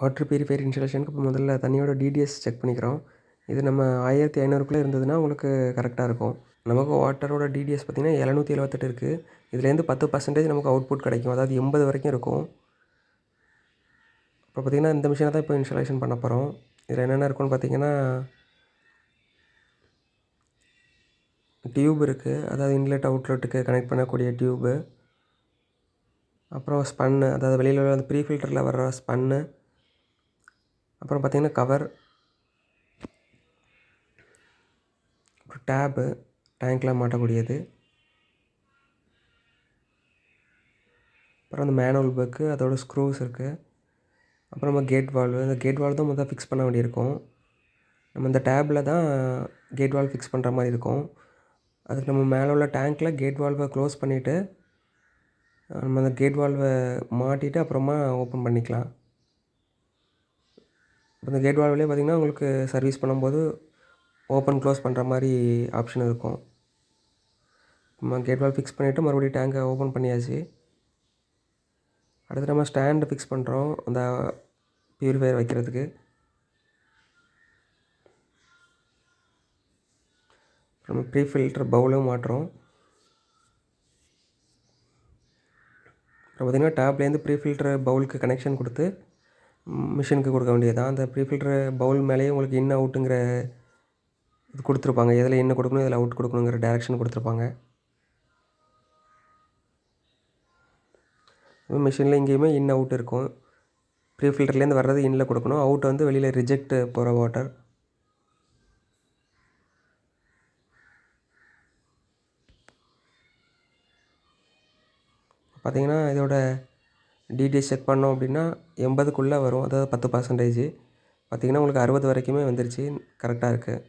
Water purifier இன்ஸ்டாலேஷனுக்கு இப்போ முதல்ல தண்ணியோட டிடிஎஸ் செக் பண்ணிக்கிறோம். இது நம்ம ஆயிரத்தி ஐநூறுக்குள்ளே இருந்ததுன்னா உங்களுக்கு கரெக்டாக இருக்கும். நமக்கு வாட்டரோட டிடிஎஸ் பார்த்திங்கன்னா எழுநூற்றி எழுபத்தெட்டு இருக்குது இதுலேருந்து பத்து பர்சன்டேஜ் நமக்கு அவுட்புட் கிடைக்கும். அதாவது எண்பது வரைக்கும் இருக்கும். இப்போ பார்த்திங்கன்னா இந்த மிஷினை தான் இப்போ இன்ஸ்டாலேஷன் பண்ண போகிறோம் இதில் என்னென்ன இருக்குன்னு பார்த்தீங்கன்னா டியூப் இருக்குது அதாவது இன்லெட் அவுட்லெட்டுக்கு கனெக்ட் பண்ணக்கூடிய டியூபு அப்புறம் ஸ்பன்னு அதாவது வெளியில் உள்ள அந்த ப்ரீ ஃபில்டரில் வர்ற ஸ்பன்னு அப்புறம் பார்த்திங்கன்னா கவர் அப்புறம் டேபு டேங்க்கில் மாட்டக்கூடியது. அப்புறம் அந்த மேனுவல் பேக்கு அதோட ஸ்க்ரூஸ் இருக்குது அப்புறமா கேட் வால்வு அந்த கேட் வால்வ் தான் முதல் ஃபிக்ஸ் பண்ண வேண்டியிருக்கும். நம்ம இந்த டேப்பில் தான் கேட் வால்வ் ஃபிக்ஸ் பண்ணுற மாதிரி இருக்கும். அதுக்கு நம்ம மேலே உள்ள டேங்க்கில் கேட் வால்வை க்ளோஸ் பண்ணிவிட்டு நம்ம அந்த கேட் வால்வை மாட்டிட்டு அப்புறமா ஓப்பன் பண்ணிக்கலாம். இப்போ இந்த கேட் வால்வ்லேயே பார்த்திங்கன்னா உங்களுக்கு சர்வீஸ் பண்ணும்போது ஓப்பன் க்ளோஸ் பண்ணுற மாதிரி ஆப்ஷன் இருக்கும். நம்ம கேட் வால் ஃபிக்ஸ் பண்ணிவிட்டு மறுபடியும் டேங்கை ஓப்பன் பண்ணியாச்சு. அடுத்து நம்ம ஸ்டாண்டு ஃபிக்ஸ் பண்ணுறோம் அந்த ப்யூரிஃபையர் வைக்கிறதுக்கு. நம்ம ப்ரீ ஃபில்டர் பவுலும் மாட்டுறோம் அப்புறம் பார்த்திங்கன்னா டேப்லேருந்து ப்ரீ ஃபில்டர் பவுலுக்கு கனெக்ஷன் கொடுத்து மிஷினுக்கு கொடுக்க வேண்டியது தான் அந்த ப்ரீ ஃபில்டர் பவுல் மேலேயே உங்களுக்கு இன் அவுட்டுங்கிற இது கொடுத்துருப்பாங்க. எதில் என்ன கொடுக்கணும் இதில் அவுட் கொடுக்கணுங்கிற டேரெக்ஷன் கொடுத்துருப்பாங்க. மிஷினில் எங்கேயுமே இன் அவுட் இருக்கும். ப்ரீ ஃபில்டர்லேருந்து வர்றது இன்னில் கொடுக்கணும். அவுட் வந்து வெளியில் ரிஜெக்ட் போகிற வாட்டர் பார்த்திங்கன்னா இதோட டிடிஎஸ் செக் பண்ணோம் அப்படின்னா எண்பதுக்குள்ளே வரும். அதாவது பத்து பர்சன்டேஜ் பார்த்திங்கன்னா உங்களுக்கு அறுபது வரைக்குமே வந்துருச்சு. கரெக்டாக இருக்குது